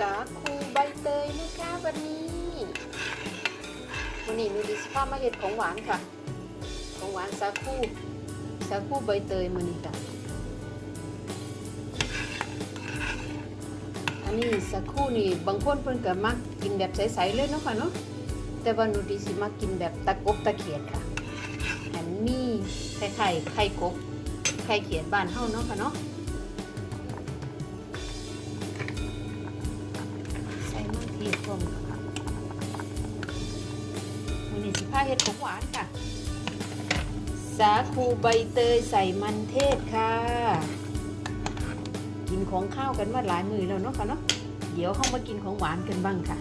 สาคูใบเตยนะคะวันนี้วันนี้หนูดิสภาพมาเห็ดของหวานค่ะ ของหวานสาคูสาคูใบเตยมันนี่ค่ะอันนี้สาคูนี่บางคนเพิ่นก็มักกินแบบใสๆเลยเนาะค่ะเนาะแต่ว่าหนูดิสิมักกินแบบตะกบตะเขียนค่ะอันมีไข่ไข่ไข่กบไข่เขียนบ้านเฮาเนาะค่ะเนาะ เฮ็ดของหวานค่ะ สาคูใบเตยใส่มันเทศค่ะ กินของข้าวกันมาหลายมือแล้วเนาะค่ะเนาะเดี๋ยวเข้ามากินของหวานกันบ้างค่ะ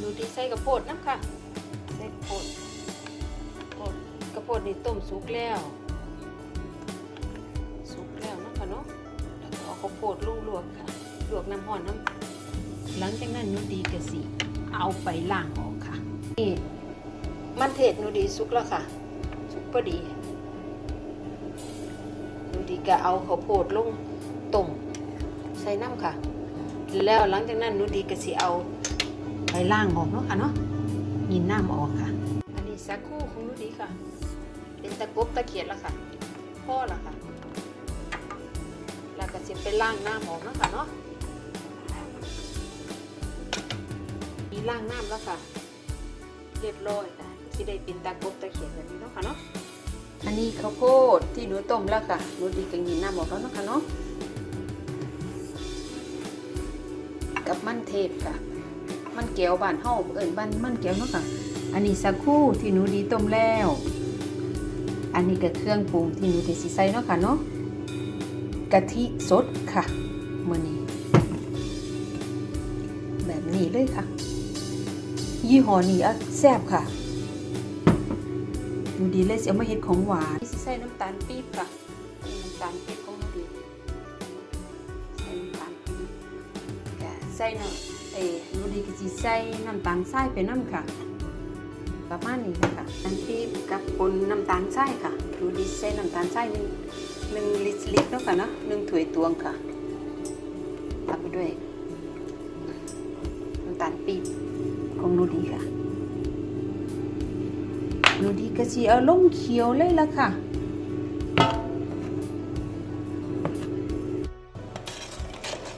ดูที่ใส่กระโพดน้ำค่ะ ใส่กระโพดโพดกระโพดนี่ต้มสุกแล้ว สุกแล้วเนาะค่ะเนาะแล้วก็เอาข้าวโพดลงลวกค่ะลวกน้ำห่อนน้ำหลังจากนั้นหนูดีกะสิเอาไปล้างออกค่ะนี่ มันเทศหนูดีสุกแล้วค่ะ สุกพอดีหนูดีก็เอาข้าวโพดลงต้มใส่น้ำค่ะ แล้วหลังจากนั้นหนูดีก็สิเอาไปล้างออกเนาะค่ะเนาะยินน้ำออกค่ะ อันนี้สักคู่ของหนูดีค่ะ เป็นตะกบตะเขียดแล้วค่ะพ่อละค่ะแล้วก็สิไปล้างน้ำออกเนาะค่ะเนาะมีล่างน้ำแล้วค่ะเรียบร้อยค่ะ ที่ได้เป็นตากบตะเขียนแบบนี้เนาะค่ะเนาะอันนี้ข้าวโพดที่หนูต้มแล้วค่ะหนูดีกังยินน้ำออกแล้วนะค่ะเนาะกับมันเทศค่ะ มันเกี๊ยวบานเฮาเอิ่นบานมันเกี๊ยวเนาะค่ะ อันนี้สักคู่ที่หนูดีต้มแล้ว อันนี้ก็เครื่องปรุงที่หนูดีสิใส่เนาะค่ะเนาะกะทิสดค่ะมื้อนี้แบบนี้เลยค่ะ ยี่ห้อนี้อะแซ่บค่ะ ดูดีเลยเสียมาเฮ็ดของหวานใส่น้ำตาลปี๊บค่ะน้ำตาลปี๊บของดูดีใส่น้ำตาลปี๊บก็ใส่น้ำเอ้ดูดีก็สิใส่น้ำตาลทรายไปน้ำค่ะ ประมาณนี้ค่ะน้ำปี๊บกับปนน้ำตาลทรายค่ะ ดูดีใส่น้ำตาลทรายหนึ่งหนึ่งลิตรลิตรเนาะค่ะเนาะหนึ่งถ้วยตวงค่ะตามไปด้วยน้ำตาลปี๊บของหนูดีค่ะ หนูดีก็สิเอาลงเขียวเลยละค่ะ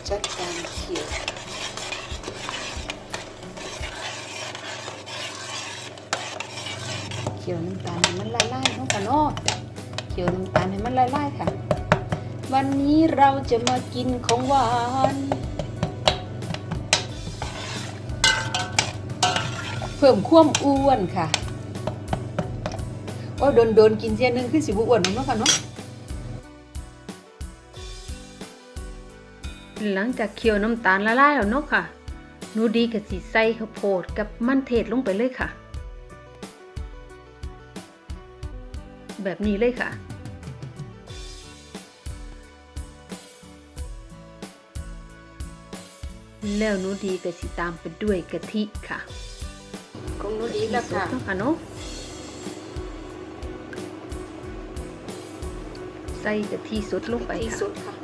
จัดการเขียวเขียวน้ำตาลให้มันละลายๆเนาะค่ะเนาะเขียวน้ำตาลให้มันละลายค่ะ วันนี้เราจะมากินของหวานเพิ่มความอ้วนค่ะ โอ้โดนโดนๆกินเที่ยนึงคือสิบอ้วนเนาะค่ะเนาะหลังจากเคี่ยวน้ำตาลละลายแล้วเนาะค่ะหนูดีกับสีใส่ข้าวโพดกับมันเทศลงไปเลยค่ะ แบบนี้เลยค่ะแล้วหนูดีก็สิตามไปด้วยกะทิค่ะ ของหนูดีแล้วค่ะเนาะค่ะเนาะ ส่กะทิสดลงไปค่ะสดค่ะ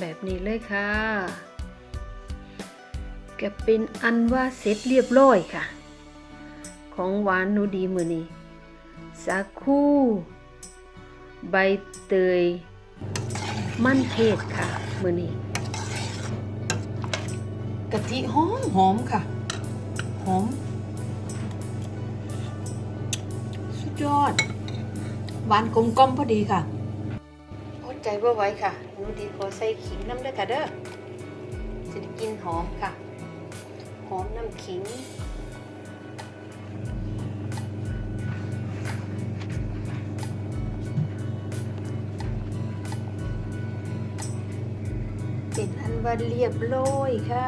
แบบนี้เลยค่ะก็เป็นอันว่าเสร็จเรียบร้อยค่ะ ของหวานหนูดีมือนี้สาคูใบเตย มันเทศค่ะมือนี้ กะทิหอมหอมค่ะ หอม สุดยอด หวานกลมกล่อมพอดีค่ะอดใจว่าไว้ค่ะนูดีขอใส่ขิงน้ำด้วยค่ะเด้อจะได้กินหอมค่ะ หอมน้ำขิงเป็นอันว่าเรียบร้อยค่ะ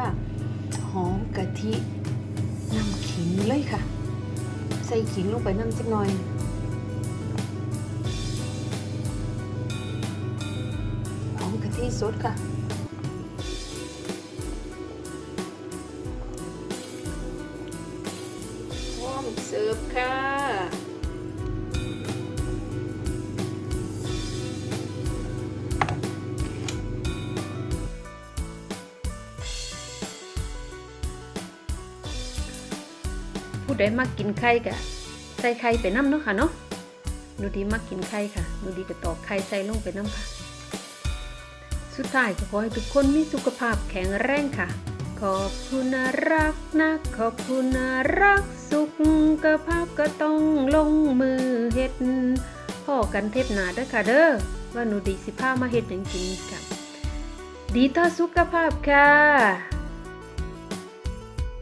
หอมกะทิน้ำขิงเลยค่ะ ใส่ขิงลงไปน้ำสักหน่อยหอมกะทิสดค่ะพร้อมเสิร์ฟค่ะ ผู้ใดมักกินไข่ก็ใส่ไข่ไปน้ำเนาะค่ะเนาะหนูดีมักกินไข่ค่ะหนูดีก็ตอกไข่ใส่ลงไปน้ำค่ะ สุดท้ายก็ขอให้ทุกคนมีสุขภาพแข็งแรงค่ะ ขอบคุณนะรักนะ ขอบคุณนะรักสุขภาพก็ต้องลงมือเฮ็ดพ่อกันเทปหนาเด้อค่ะเด้อว่าหนูดีสิพามาเฮ็ดหยังกินค่ะดีต่อสุขภาพค่ะ